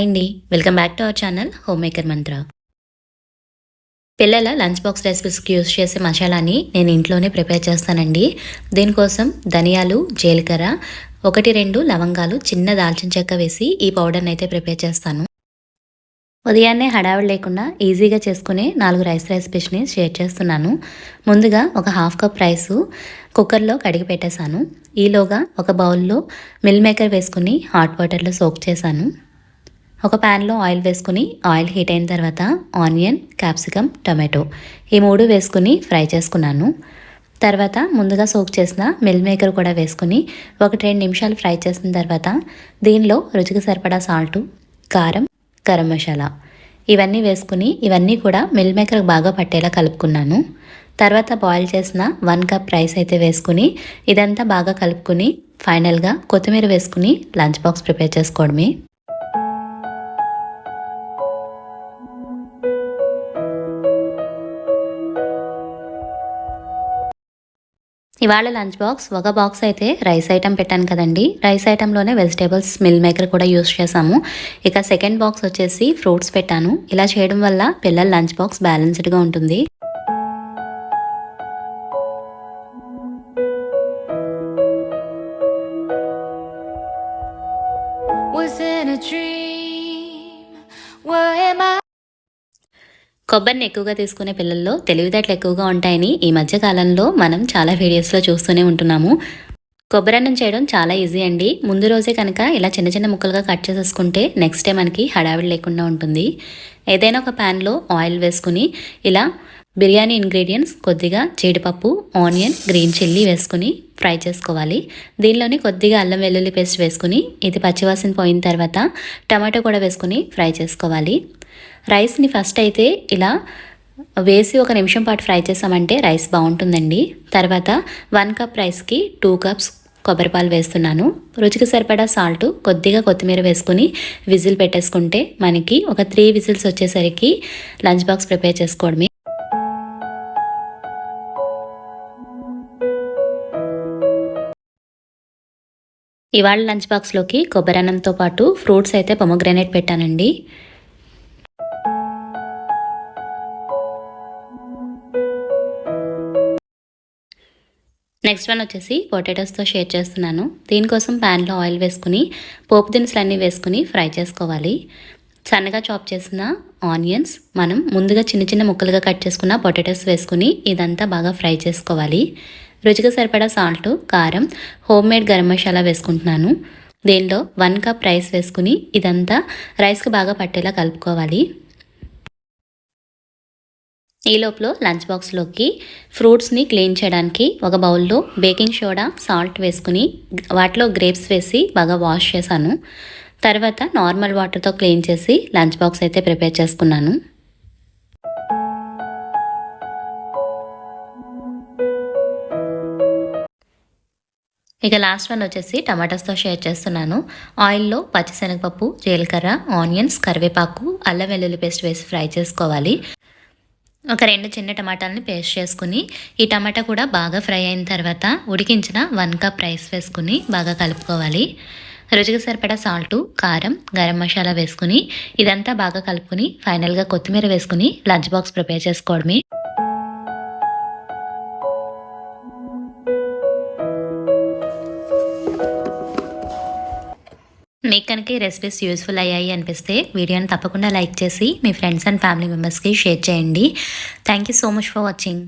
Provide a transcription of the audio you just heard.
Hi అండి welcome back to our channel home maker Mantra పిల్లల lunch box రెసిపీస్కి use చేసే మసాలాని నేను ఇంట్లోనే ప్రిపేర్ చేస్తానండి. దీనికోసం ధనియాలు జీలకర్ర ఒకటి రెండు లవంగాలు చిన్న దాల్చిన చెక్క వేసి ఈ పౌడర్ని అయితే ప్రిపేర్ చేస్తాను. ఉదయాన్నే హడావిడి లేకుండా ఈజీగా చేసుకునే నాలుగు రైస్ రెసిపీస్ని షేర్ చేస్తున్నాను. ముందుగా ఒక హాఫ్ కప్ రైసు కుక్కర్లో కడిగి పెట్టేశాను. ఈలోగా ఒక బౌల్లో మిల్ మేకర్ వేసుకుని హాట్ వాటర్లో సోక్ చేశాను. ఒక ప్యాన్లో ఆయిల్ వేసుకుని ఆయిల్ హీట్ అయిన తర్వాత ఆనియన్ క్యాప్సికమ్ టమాటో ఈ మూడు వేసుకుని ఫ్రై చేసుకున్నాను. తర్వాత ముందుగా సోక్ చేసిన మిల్ మేకర్ కూడా వేసుకుని ఒకటి రెండు నిమిషాలు ఫ్రై చేసిన తర్వాత దీనిలో రుచికి సరిపడా సాల్టు కారం గరం మసాలా ఇవన్నీ వేసుకుని ఇవన్నీ కూడా మిల్ మేకర్ బాగా పట్టేలా కలుపుకున్నాను. తర్వాత బాయిల్ చేసిన వన్ కప్ రైస్ అయితే వేసుకుని ఇదంతా బాగా కలుపుకుని ఫైనల్గా కొత్తిమీర వేసుకుని లంచ్ బాక్స్ ప్రిపేర్ చేసుకోవడమే. ఇవాళ లంచ్ బాక్స్ ఒక బాక్స్ అయితే రైస్ ఐటమ్ పెట్టాను కదండి. రైస్ ఐటెంలోనే వెజిటేబుల్స్ మిల్ మేకర్ కూడా యూస్ చేశాము. ఇక సెకండ్ బాక్స్ వచ్చేసి ఫ్రూట్స్ పెట్టాను. ఇలా చేయడం వల్ల పిల్లల లంచ్ బాక్స్ బ్యాలెన్స్డ్గా ఉంటుంది. Was in a dream. కొబ్బరిని ఎక్కువగా తీసుకునే పిల్లల్లో తెలివితేటలు ఎక్కువగా ఉంటాయని ఈ మధ్య కాలంలో మనం చాలా వీడియోస్లో చూస్తూనే ఉంటున్నాము. కొబ్బరి అన్నం చేయడం చాలా ఈజీ అండి. ముందు రోజే కనుక ఇలా చిన్న చిన్న ముక్కలుగా కట్ చేసేసుకుంటే నెక్స్ట్ డే మనకి హడావిడి లేకుండా ఉంటుంది. ఏదైనా ఒక ప్యాన్లో ఆయిల్ వేసుకుని ఇలా బిర్యానీ ఇంగ్రీడియంట్స్ కొద్దిగా జీడిపప్పు ఆనియన్ గ్రీన్ చిల్లీ వేసుకుని ఫ్రై చేసుకోవాలి. దీనిలోని కొద్దిగా అల్లం వెల్లుల్లి పేస్ట్ వేసుకుని ఇది పచ్చివాసన పోయిన తర్వాత టమాటో కూడా వేసుకుని ఫ్రై చేసుకోవాలి. రైస్ని ఫస్ట్ అయితే ఇలా వేసి ఒక నిమిషం పాటు ఫ్రై చేసామంటే రైస్ బాగుంటుందండి. తర్వాత వన్ కప్ రైస్కి టూ కప్స్ కొబ్బరిపాలు వేస్తున్నాను. రుచికి సరిపడా సాల్ట్ కొద్దిగా కొత్తిమీర వేసుకుని విజిల్ పెట్టేసుకుంటే మనకి ఒక త్రీ విజిల్స్ వచ్చేసరికి లంచ్ బాక్స్ ప్రిపేర్ చేసుకోవడమే. ఇవాళ లంచ్ బాక్స్లోకి కొబ్బరి అన్నంతో పాటు ఫ్రూట్స్ అయితే పొమగ్రానేట్ పెట్టానండి. నెక్స్ట్ వన్ వచ్చేసి పొటాటోస్తో షేర్ చేస్తున్నాను. దీనికోసం ప్యాన్లో ఆయిల్ వేసుకుని పోపు దినుసులు అన్నీ వేసుకుని ఫ్రై చేసుకోవాలి. సన్నగా చాప్ చేసిన ఆనియన్స్ మనం ముందుగా చిన్న చిన్న ముక్కలుగా కట్ చేసుకున్న పొటాటోస్ వేసుకుని ఇదంతా బాగా ఫ్రై చేసుకోవాలి. రుచిగా సరిపడా సాల్ట్ కారం హోమ్ మేడ్ గరం మసాలా వేసుకుంటున్నాను. దీనిలో వన్ కప్ రైస్ వేసుకుని ఇదంతా రైస్కి బాగా పట్టేలా కలుపుకోవాలి. ఈ లోపల లంచ్ బాక్స్లోకి ఫ్రూట్స్ని క్లీన్ చేయడానికి ఒక బౌల్లో బేకింగ్ సోడా సాల్ట్ వేసుకుని వాటిలో గ్రేప్స్ వేసి బాగా వాష్ చేశాను. తర్వాత నార్మల్ వాటర్తో క్లీన్ చేసి లంచ్ బాక్స్ అయితే ప్రిపేర్ చేసుకున్నాను. ఇక లాస్ట్ వన్ వచ్చేసి టమాటాస్తో షేర్ చేస్తున్నాను. ఆయిల్లో పచ్చిశనగపప్పు జీలకర్ర ఆనియన్స్ కరివేపాకు అల్లం వెల్లుల్లి పేస్ట్ వేసి ఫ్రై చేసుకోవాలి. ఒక రెండు చిన్న టమాటాలని పేస్ట్ చేసుకుని ఈ టమాటా కూడా బాగా ఫ్రై అయిన తర్వాత ఉడికించిన వన్ కప్ రైస్ వేసుకుని బాగా కలుపుకోవాలి. రుచికి సరిపడా సాల్టు కారం గరం మసాలా వేసుకుని ఇదంతా బాగా కలుపుకుని ఫైనల్గా కొత్తిమీర వేసుకుని లంచ్ బాక్స్ ప్రిపేర్ చేసుకోవడమే. మీకు కనుక ఈ రెసిపీస్ యూస్ఫుల్ అయ్యాయి అనిపిస్తే వీడియోని తప్పకుండా లైక్ చేసి మీ ఫ్రెండ్స్ అండ్ ఫ్యామిలీ మెంబర్స్కి షేర్ చేయండి. Thank you so much for watching